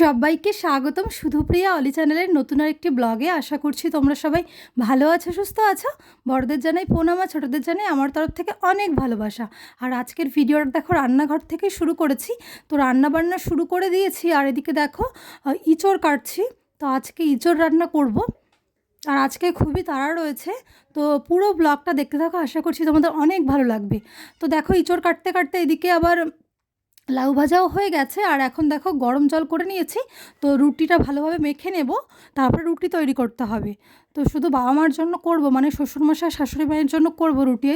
সবাইকে স্বাগতম। সুধুপ্রিয়া অলি চ্যানেলের নতুন আর একটি ব্লগে আশা করছি তোমরা সবাই ভালো আছো, সুস্থ আছো। বড়দের জানাই আর ছোটোদের জানাই আমার তরফ থেকে অনেক ভালোবাসা। আর আজকের ভিডিওটা দেখো, রান্নাঘর থেকে শুরু করেছি। তো রান্না বান্না শুরু করে দিয়েছি আর এদিকে দেখো ইঁচড় কাটছি। তো আজকে ইঁচড় রান্না করব। আর আজকে খুবই তাড়া রয়েছে। তো পুরো ব্লগটা দেখতে থাকো, আশা করছি তোমাদের অনেক ভালো লাগবে। তো দেখো, ইঁচড় কাটতে কাটতে এদিকে আবার লাউ ভাজাও হয়ে গেছে, আর এখন দেখো গরম জল করে নিয়েছি, তো রুটিটা ভালোভাবে মেখে নেব, তারপরে রুটি তৈরি করতে হবে। তো শুধু বাবা মার জন্য করব মানে শ্বশুরমশাই, শাশুড়ি মায়ের জন্য করব রুটি।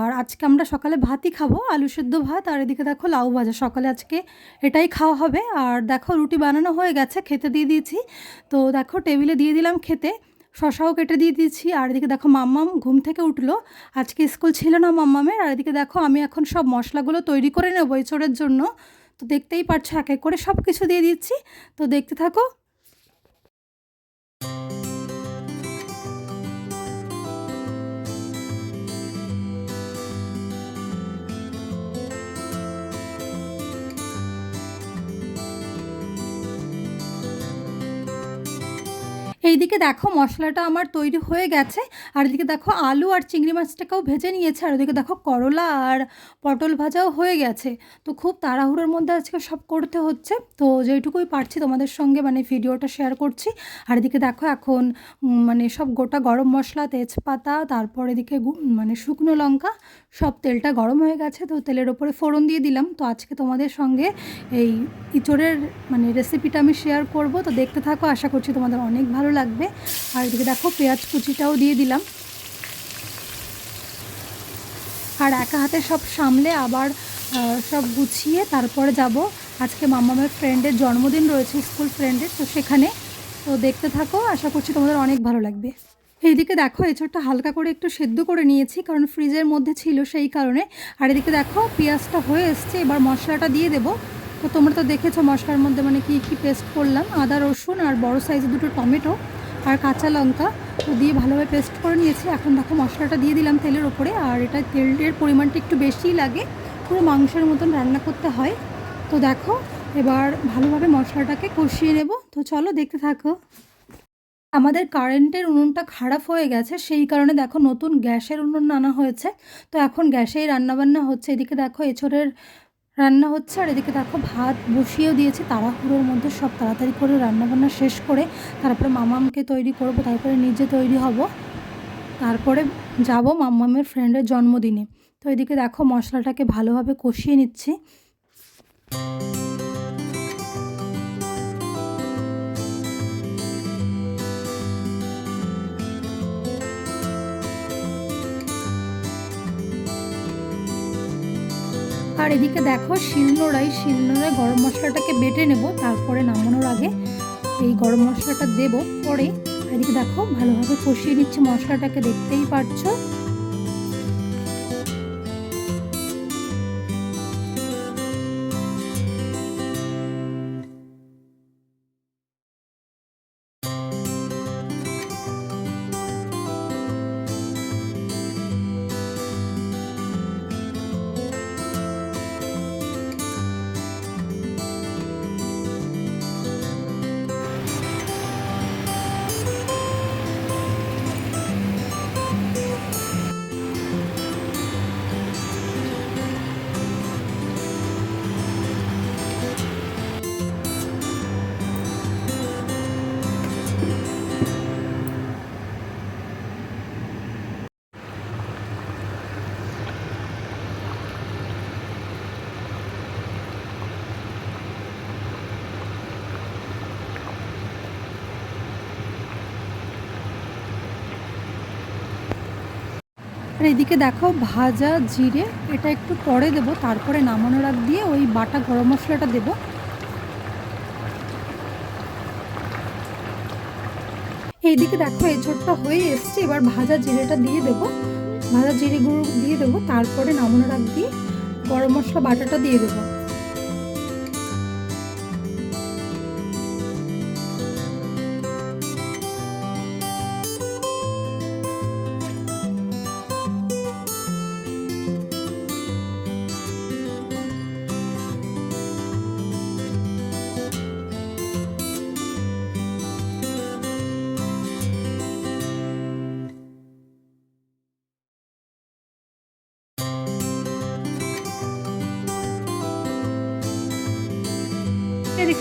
আর আজকে আমরা সকালে ভাতই খাব, আলু সেদ্ধ ভাত, আর এদিকে দেখো লাউ ভাজা, সকালে আজকে এটাই খাওয়া হবে। আর দেখো রুটি বানানো হয়ে গেছে, খেতে দিয়ে দিয়েছি। তো দেখো টেবিলে দিয়ে দিলাম খেতে। শশাও কেটে দিয়ে দিয়েছি, আর এদিকে দেখো মাম্মাম ঘুম থেকে উঠল। আজকে স্কুল ছিল না মাম্মামের, আর এদিকে দেখো আমি এখন সব মশলাগুলো তৈরি করে নেব চোরের জন্য। তো দেখতেই পারছ, এক এক করে সব কিছু দিয়ে দিচ্ছি। তো দেখতে থাকো এইদিকে দেখো মশলাটা আমার তৈরি হয়ে গেছে, আর এদিকে দেখো আলু আর চিংড়ি মাছটাকেও ভেজে নিয়েছে, আর ওদিকে দেখো করলা আর পটল ভাজাও হয়ে গেছে। তো খুব তাড়াহুড়োর মধ্যে আজকে সব করতে হচ্ছে, তো যেইটুকুই পারছি তোমাদের সঙ্গে মানে ভিডিওটা শেয়ার করছি। আর এদিকে দেখো এখন মানে সব গোটা গরম মশলা, তেজপাতা, তারপর এদিকে মানে শুকনো লঙ্কা, সব তেলটা গরম হয়ে গেছে, তো তেলের ওপরে ফোড়ন দিয়ে দিলাম। তো আজকে তোমাদের সঙ্গে এই ইঁচড়ের মানে রেসিপিটা আমি শেয়ার করব, তো দেখতে থাকো, আশা করছি তোমাদের অনেক ভালো লাগবে। আর এদিকে দেখো পেঁয়াজ কুচিটাও দিয়ে দিলাম। আর একা হাতে সব সামলে আবার সব গুছিয়ে তারপরে যাব। আজকে মামামের ফ্রেন্ডের জন্মদিন রয়েছে স্কুল ফ্রেন্ডের তো সেখানে। তো দেখতে থাকো, আশা করছি তোমাদের অনেক ভালো লাগবে। এইদিকে দেখো, এঁচড়টা হালকা করে একটু সেদ্ধ করে নিয়েছি, কারণ ফ্রিজের মধ্যে ছিল সেই কারণে। আর এদিকে দেখো, পেঁয়াজটা হয়ে এসছে, এবার মশলাটা দিয়ে দেবো। তো তোমরা তো দেখেছ মশলার মধ্যে মানে কি কি পেস্ট করলাম। আদা, রসুন আর বড় সাইজের দুটো টমেটো আর কাঁচা লঙ্কা। তো দিয়ে ভালোভাবে পেস্ট করে নিয়েছি। এখন দেখো মশলাটা দিয়ে দিলাম তেলের ওপরে। আর এটা তেলের পরিমাণটা একটু বেশিই লাগে। পুরো মাংসের মতন রান্না করতে হয়। তো দেখো, এবার ভালোভাবে মশলাটাকে কষিয়ে নেব। তো চলো দেখতে থাকো। আমাদের কারেন্টের উনুনটা খারাপ হয়ে গেছে। সেই কারণে দেখো নতুন গ্যাসের উনুন আনা হয়েছে। তো এখন গ্যাসেই রান্নাবান্না হচ্ছে। এদিকে দেখো এছরের রান্না হচ্ছে আর এদিকে দেখো ভাত বসিয়েও দিয়েছি, তাড়াহুড়োর মধ্যে সব তাড়াতাড়ি করে রান্নাবান্না শেষ করে তারপরে মামামকে তৈরি করব, তারপরে নিজে তৈরি হব, তারপরে যাব মাম্মামের ফ্রেন্ডের জন্মদিনে। তো এদিকে দেখো মশলাটাকে ভালোভাবে কষিয়ে নিচ্ছি। আর এদিকে দেখো শিলনোড়াই শিলনোড়ায় গরম মশলাটাকে বেটে নেব, তারপরে নামানোর আগে এই গরম মশলাটা দেব, পরে এদিকে দেখো, ভালোভাবে কষিয়ে নিচ্ছে মশলাটাকে, দেখতেই পারছ? আর এদিকে দেখো ভাজা জিরে, এটা একটু পরে দেব, তারপরে নামানো আগ দিয়ে ওই বাটা গরম মশলাটা দেবো। এইদিকে দেখো ঝোটটা হয়ে এসছে, এবার ভাজা জিরেটা দিয়ে দেবো। ভাজা জিরে গুঁড়ো দিয়ে দেবো, তারপরে নামানো আগ দিয়ে গরম মশলা বাটাটা দিয়ে দেবো।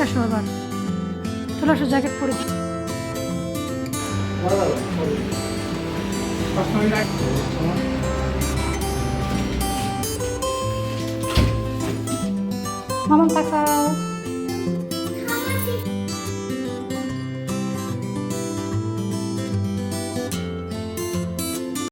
আসো আবার চলে আসো জ্যাকেট পরে মামা তাকাও